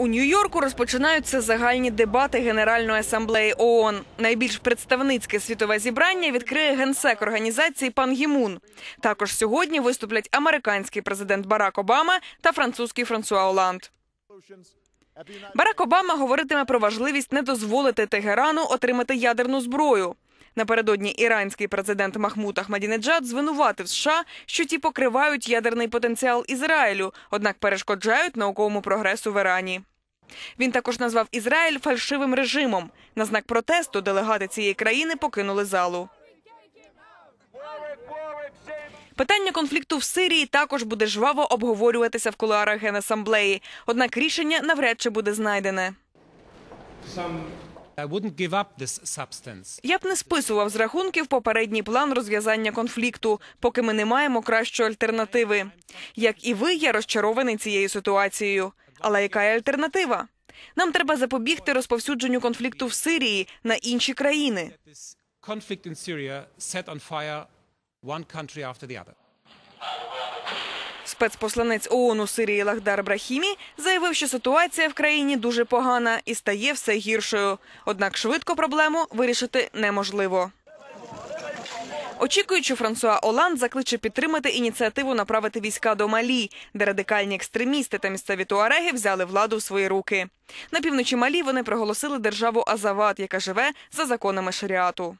У Нью-Йорку розпочинаються загальні дебати Генеральної асамблеї ООН. Найбільш представницьке світове зібрання відкриє генсек організації Пан Гімун. Також сьогодні виступлять американський президент Барак Обама та французький Франсуа Оланд. Барак Обама говоритиме про важливість не дозволити Тегерану отримати ядерну зброю. Напередодні іранський президент Махмуд Ахмадінеджад звинуватив США, що ті покривають ядерний потенціал Ізраїлю, однак перешкоджають науковому прогресу в Ірані. Він також назвав Ізраїль фальшивим режимом. На знак протесту делегати цієї країни покинули залу. Питання конфлікту в Сирії також буде жваво обговорюватися в кулуарах Генасамблеї. Однак рішення навряд чи буде знайдене. Я б не списував з рахунків попередній план розв'язання конфлікту, поки ми не маємо кращої альтернативи. Як і ви, я розчарований цією ситуацією. Але яка є альтернатива? Нам треба запобігти розповсюдженню конфлікту в Сирії на інші країни. Спецпосланець ООН у Сирії Лахдар Брахімі заявив, що ситуація в країні дуже погана і стає все гіршою. Однак швидко проблему вирішити неможливо. Очікують, що Франсуа Оланд закличе підтримати ініціативу направити війська до Малі, де радикальні екстремісти та місцеві туареги взяли владу в свої руки. На півночі Малі вони проголосили державу Азават, яка живе за законами шаріату.